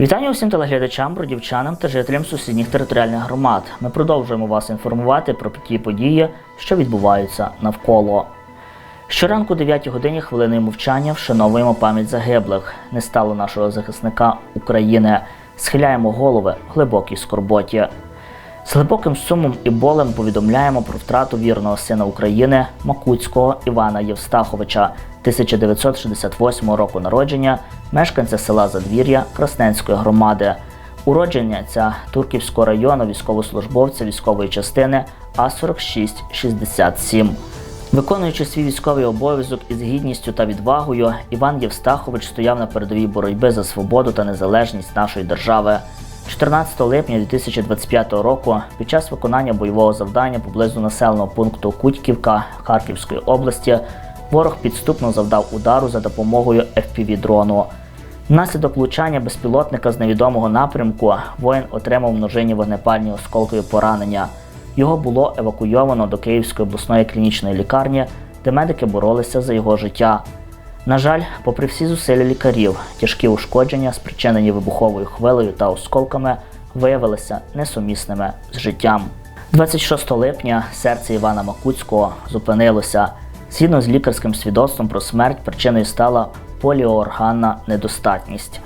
Вітання усім телеглядачам, бродівчанам та жителям сусідніх територіальних громад. Ми продовжуємо вас інформувати про ті події, що відбуваються навколо. Щоранку о 9 годині хвилиною мовчання вшановуємо пам'ять загиблих. Не стало нашого захисника України. Схиляємо голови в глибокій скорботі. З глибоким сумом і болем повідомляємо про втрату вірного сина України Макутського Івана Євстаховича 1968 року народження, мешканця села Задвір'я Красненської громади. Уродження Турківського району військовослужбовця військової частини А4667. Виконуючи свій військовий обов'язок із гідністю та відвагою, Іван Євстахович стояв на передовій боротьби за свободу та незалежність нашої держави. 14 липня 2025 року під час виконання бойового завдання поблизу населеного пункту Кутьківка Харківської області ворог підступно завдав удару за допомогою FPV-дрону. Внаслідок влучання безпілотника з невідомого напрямку воїн отримав множинні вогнепальні осколкові поранення. Його було евакуйовано до Київської обласної клінічної лікарні, де медики боролися за його життя. На жаль, попри всі зусилля лікарів, тяжкі ушкодження, спричинені вибуховою хвилею та осколками, виявилися несумісними з життям. 26 липня серце Івана Макуцького зупинилося. Згідно з лікарським свідоцтвом про смерть, причиною стала поліоорганна недостатність.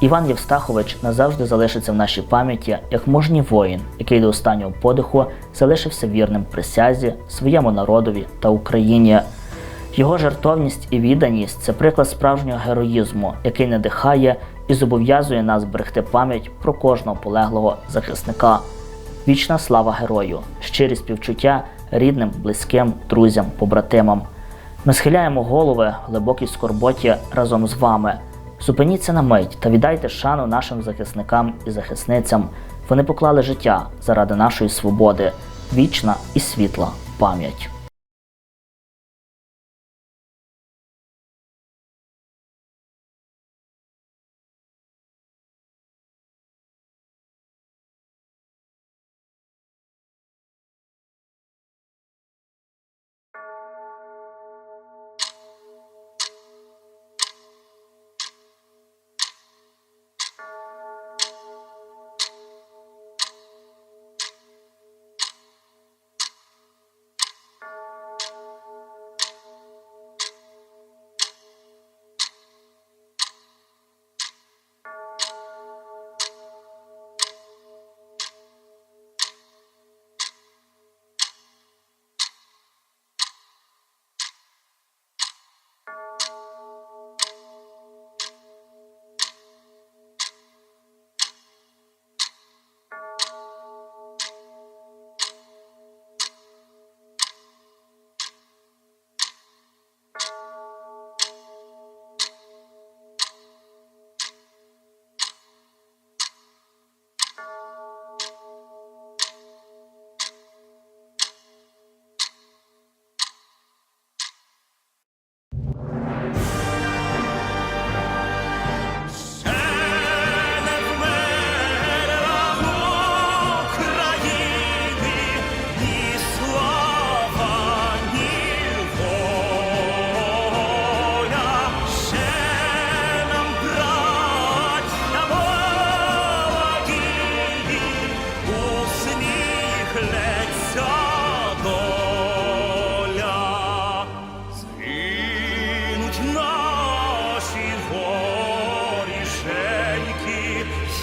Іван Євстахович назавжди залишиться в нашій пам'яті як мужній воїн, який до останнього подиху залишився вірним присязі своєму народові та Україні. Його жертовність і відданість це приклад справжнього героїзму, який надихає і зобов'язує нас берегти пам'ять про кожного полеглого захисника. Вічна слава герою, щирі співчуття рідним, близьким, друзям, побратимам. Ми схиляємо голови в глибокій скорботі разом з вами. Зупиніться на мить та віддайте шану нашим захисникам і захисницям. Вони поклали життя заради нашої свободи, вічна і світла пам'ять.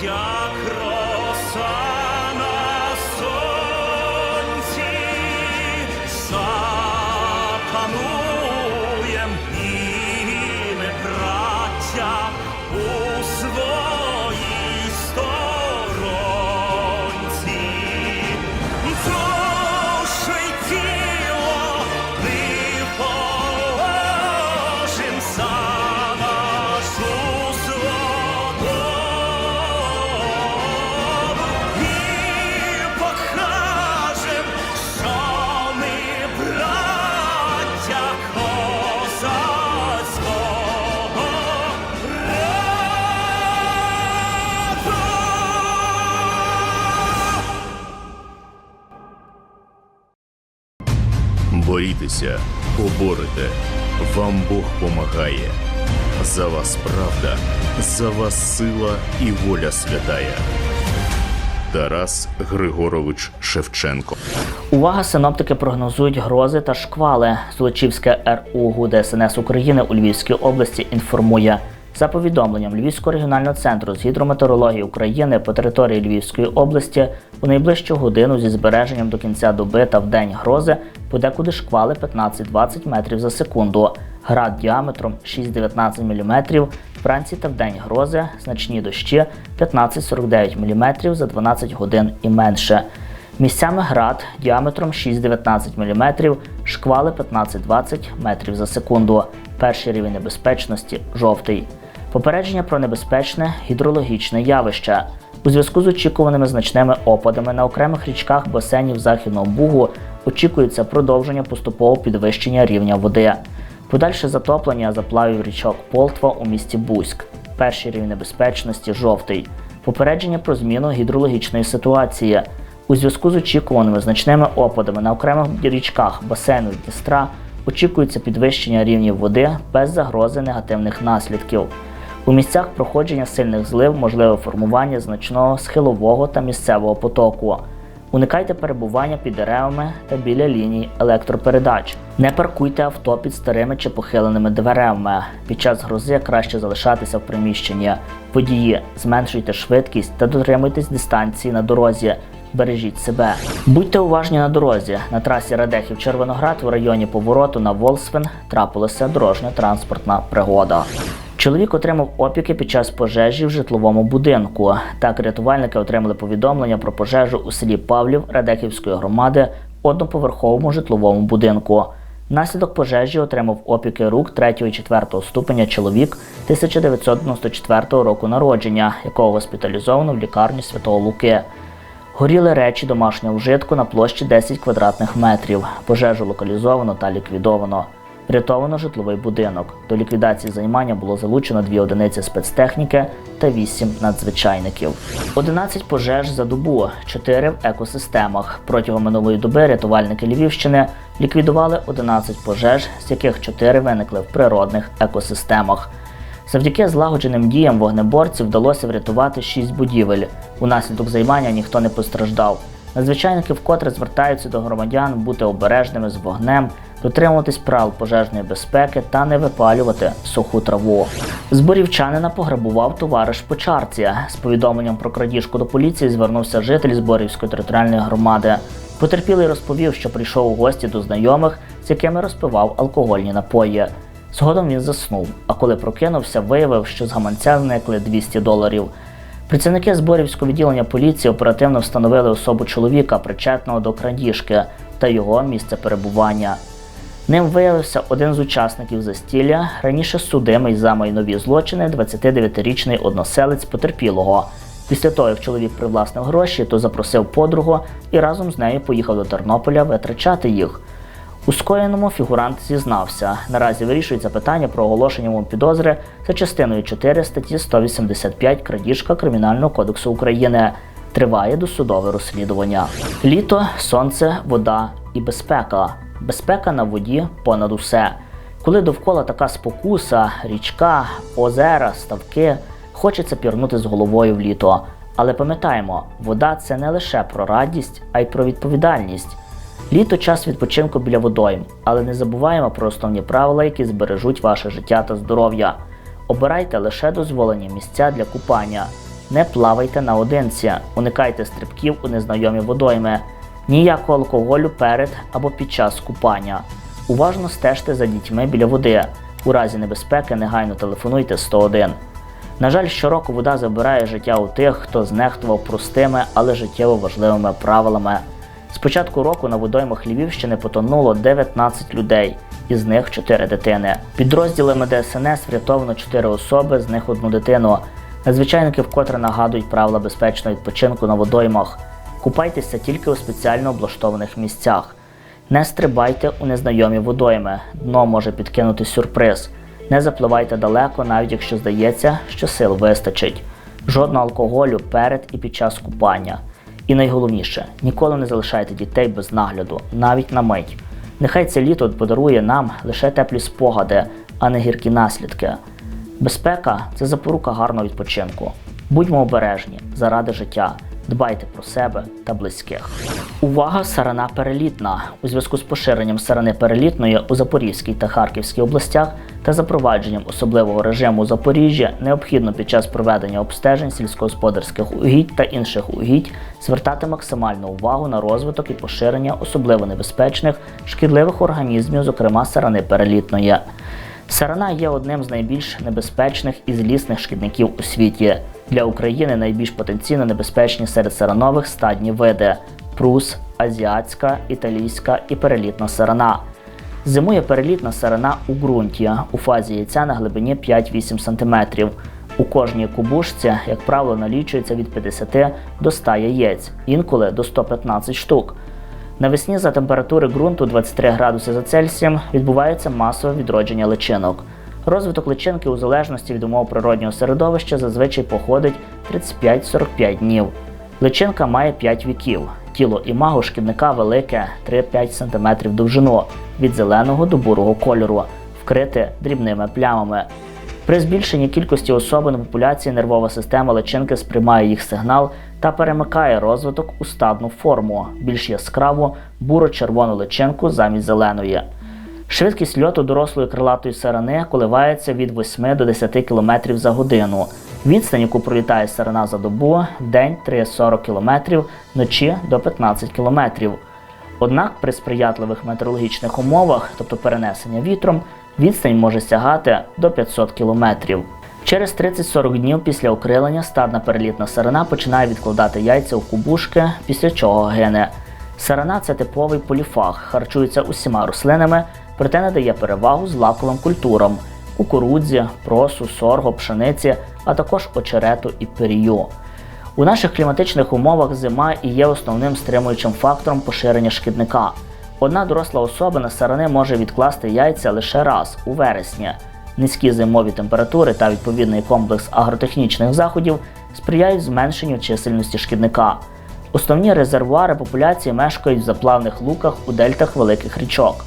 Як Борітеся, поборете. Вам Бог помагає. За вас правда, за вас сила і воля святая. Тарас Григорович Шевченко. Увага, синоптики прогнозують грози та шквали. Злочівське РУ ГУДСНС України у Львівській області інформує. За повідомленням Львівського регіонального центру з гідрометеорології України по території Львівської області у найближчу годину зі збереженням до кінця доби та в день грози подекуди шквали 15-20 метрів за секунду. Град діаметром 6-19 мм, вранці та вдень грози, значні дощі 15-49 мм за 12 годин і менше. Місцями град діаметром 6-19 мм, шквали 15-20 метрів за секунду. Перший рівень небезпечності жовтий. Попередження про небезпечне гідрологічне явище. У зв'язку з очікуваними значними опадами на окремих річках басейнів Західного Бугу очікується продовження поступового підвищення рівня води. Подальше затоплення заплавів річок Полтва у місті Бузьк. Перший рівень небезпечності жовтий. Попередження про зміну гідрологічної ситуації. У зв'язку з очікуваними значними опадами на окремих річках басейну Дністра очікується підвищення рівнів води без загрози негативних наслідків. У місцях проходження сильних злив можливе формування значного схилового та місцевого потоку. Уникайте перебування під деревами та біля ліній електропередач. Не паркуйте авто під старими чи похиленими дверевами. Під час грози краще залишатися в приміщенні. Водії, зменшуйте швидкість та дотримуйтесь дистанції на дорозі. Бережіть себе. Будьте уважні на дорозі. На трасі Радехів Червоноград в районі повороту на Волсвен трапилася дорожньо-транспортна пригода. Чоловік отримав опіки під час пожежі в житловому будинку. Так, рятувальники отримали повідомлення про пожежу у селі Павлів Радехівської громади в одноповерховому житловому будинку. Внаслідок пожежі отримав опіки рук 3 і 4 ступеня чоловік 1994 року народження, якого госпіталізовано в лікарню Святого Луки. Горіли речі домашнього вжитку на площі 10 квадратних метрів. Пожежу локалізовано та ліквідовано. Врятовано житловий будинок. До ліквідації займання було залучено дві одиниці спецтехніки та вісім надзвичайників. 11 пожеж за добу, 4 в екосистемах. Протягом минулої доби рятувальники Львівщини ліквідували 11 пожеж, з яких 4 виникли в природних екосистемах. Завдяки злагодженим діям вогнеборців вдалося врятувати шість будівель. Унаслідок займання ніхто не постраждав. Надзвичайники вкотре звертаються до громадян бути обережними з вогнем, дотримуватись правил пожежної безпеки та не випалювати суху траву. Зборівчанина пограбував товариш по чарці. З повідомленням про крадіжку до поліції звернувся житель Зборівської територіальної громади. Потерпілий розповів, що прийшов у гості до знайомих, з якими розпивав алкогольні напої. Згодом він заснув, а коли прокинувся, виявив, що з гаманця зникли 200 доларів. Працівники зборівського відділення поліції оперативно встановили особу чоловіка, причетного до крадіжки, та його місце перебування. Ним виявився один з учасників застілля, раніше судимий за майнові злочини, 29-річний односелець потерпілого. Після того, як чоловік привласнив гроші, то запросив подругу і разом з нею поїхав до Тернополя витрачати їх. У скоєному фігурант зізнався. Наразі вирішується питання про оголошення йому підозри за частиною 4 статті 185 крадіжка Кримінального кодексу України. Триває досудове розслідування. Літо, сонце, вода і безпека. Безпека на воді понад усе. Коли довкола така спокуса, річка, озера, ставки, хочеться пірнути з головою в літо. Але пам'ятаємо, вода це не лише про радість, а й про відповідальність. Літо час відпочинку біля водойм, але не забуваємо про основні правила, які збережуть ваше життя та здоров'я. Обирайте лише дозволені місця для купання. Не плавайте наодинці, уникайте стрибків у незнайомі водойми, ніякого алкоголю перед або під час купання. Уважно стежте за дітьми біля води. У разі небезпеки негайно телефонуйте 101. На жаль, щороку вода забирає життя у тих, хто знехтував простими, але життєво важливими правилами. З початку року на водоймах Львівщини потонуло 19 людей, із них 4 дитини. Підрозділами ДСНС врятовано 4 особи, з них одну дитину. Надзвичайники вкотре нагадують правила безпечного відпочинку на водоймах. Купайтеся тільки у спеціально облаштованих місцях. Не стрибайте у незнайомі водойми, дно може підкинути сюрприз. Не запливайте далеко, навіть якщо здається, що сил вистачить. Жодного алкоголю перед і під час купання. І найголовніше, ніколи не залишайте дітей без нагляду, навіть на мить. Нехай це літо подарує нам лише теплі спогади, а не гіркі наслідки. Безпека це запорука гарного відпочинку. Будьмо обережні заради життя. Дбайте про себе та близьких. Увага, сарана перелітна. У зв'язку з поширенням сарани перелітної у Запорізькій та Харківській областях та запровадженням особливого режиму у Запоріжжі необхідно під час проведення обстежень сільськогосподарських угідь та інших угідь звертати максимальну увагу на розвиток і поширення особливо небезпечних шкідливих організмів, зокрема сарани перелітної. Сарана є одним з найбільш небезпечних і злісних шкідників у світі. Для України найбільш потенційно небезпечні серед саранових стадні види прус, азіатська, італійська і перелітна сарана. Зимує перелітна сарана у ґрунті у фазі яйця на глибині 5-8 см. У кожній кубушці, як правило, налічується від 50 до 100 яєць, інколи до 115 штук. Навесні за температури ґрунту 23 градуси за Цельсієм відбувається масове відродження личинок. Розвиток личинки у залежності від умов природнього середовища зазвичай походить 35-45 днів. Личинка має 5 віків. Тіло імаго шкідника велике 3-5 см довжину від зеленого до бурого кольору, вкрите дрібними плямами. При збільшенні кількості особин популяції нервова система личинки сприймає їх сигнал та перемикає розвиток у стадну форму, більш яскраву буро-червону личинку замість зеленої. Швидкість льоту дорослої крилатої сарани коливається від 8 до 10 км за годину. Відстань, яку пролітає сарана за добу, день 3-40 км, вночі до 15 км. Однак при сприятливих метеорологічних умовах, тобто перенесення вітром, відстань може сягати до 500 км. Через 30-40 днів після окрилення стадна перелітна сарана починає відкладати яйця у кубушки, після чого гине. Сарана це типовий поліфаг, харчується усіма рослинами, проте надає перевагу злаковим культурам кукурудзі, просу, сорго, пшениці, а також очерету і пирію. У наших кліматичних умовах зима і є основним стримуючим фактором поширення шкідника. Одна доросла особина сарани може відкласти яйця лише раз у вересні. Низькі зимові температури та відповідний комплекс агротехнічних заходів сприяють зменшенню чисельності шкідника. Основні резервуари популяції мешкають в заплавних луках у дельтах великих річок.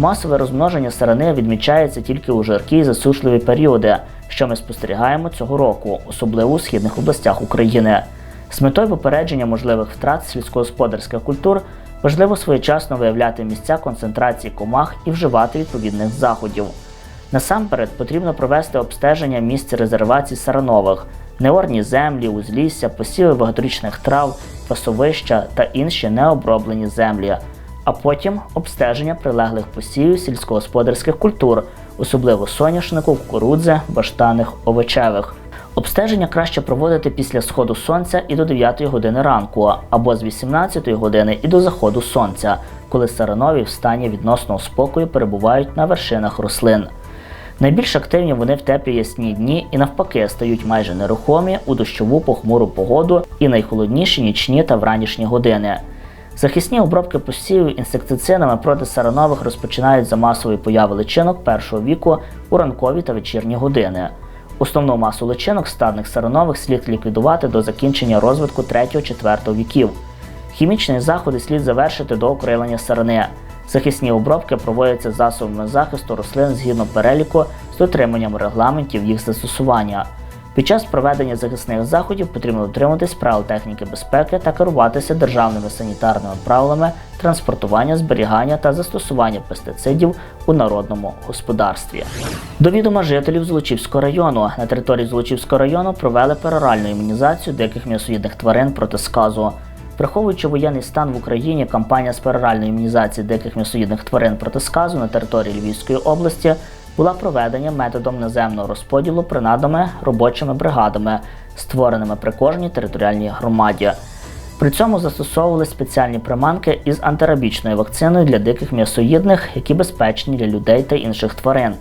Масове розмноження сарани відмічається тільки у жаркі і засушливі періоди, що ми спостерігаємо цього року, особливо у східних областях України. З метою попередження можливих втрат сільськогосподарських культур важливо своєчасно виявляти місця концентрації комах і вживати відповідних заходів. Насамперед потрібно провести обстеження місць резервацій саранових, неорні землі, узлісся, посіви багаторічних трав, пасовища та інші необроблені землі, а потім обстеження прилеглих посівів сільськогосподарських культур, особливо соняшнику, кукурудзи, баштаних, овочевих. Обстеження краще проводити після сходу сонця і до 9 години ранку, або з 18 години і до заходу сонця, коли саранові в стані відносного спокою перебувають на вершинах рослин. Найбільш активні вони в теплі ясні дні і навпаки стають майже нерухомі у дощову похмуру погоду і найхолодніші нічні та вранішні години. Захисні обробки посівів інсектицидами проти саранових розпочинають за масової появи личинок першого віку у ранкові та вечірні години. Основну масу личинок стадних саранових слід ліквідувати до закінчення розвитку 3-4 віків. Хімічні заходи слід завершити до окрилення сарани. Захисні обробки проводяться засобами захисту рослин згідно переліку з дотриманням регламентів їх застосування. Під час проведення захисних заходів потрібно дотримуватись правил техніки безпеки та керуватися державними санітарними правилами транспортування, зберігання та застосування пестицидів у народному господарстві. До відома жителів Золочівського району на території Золочівського району провели пероральну імунізацію диких м'ясоїдних тварин проти сказу. Враховуючи воєнний стан в Україні, кампанія з пероральної імунізації диких м'ясоїдних тварин проти сказу на території Львівської області була проведена методом наземного розподілу принадами робочими бригадами, створеними при кожній територіальній громаді. При цьому застосовували спеціальні приманки із антирабічною вакциною для диких м'ясоїдних, які безпечні для людей та інших тварин.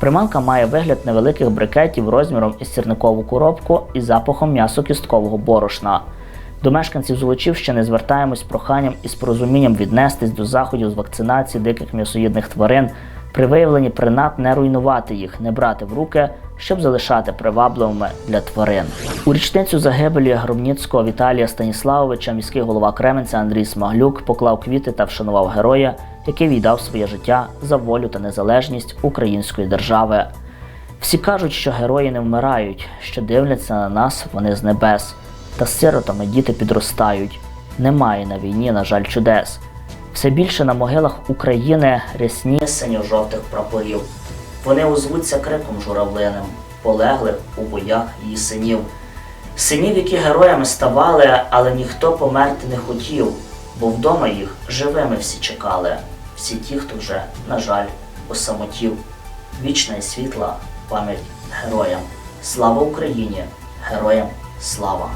Приманка має вигляд невеликих брикетів розміром із сірникову коробку і запахом м'ясо-кісткового борошна. До мешканців Золочівщини звертаємось з проханням і з порозумінням віднестись до заходів з вакцинації диких м'ясоїдних тварин, при виявленні принад не руйнувати їх, не брати в руки, щоб залишати привабливими для тварин. У річницю загибелі Громніцького Віталія Станіславовича міський голова Кременця Андрій Смаглюк поклав квіти та вшанував героя, який віддав своє життя за волю та незалежність української держави. Всі кажуть, що герої не вмирають, що дивляться на нас вони з небес. Та з сиротами діти підростають. Немає на війні, на жаль, чудес. Все більше на могилах України рясні синьо-жовтих прапорів. Вони озвуться криком журавлиним, полеглих у боях її синів. Синів, які героями ставали, але ніхто померти не хотів, бо вдома їх живими всі чекали. Всі ті, хто вже, на жаль, осамотів. Вічна і світла пам'ять героям. Слава Україні! Героям слава!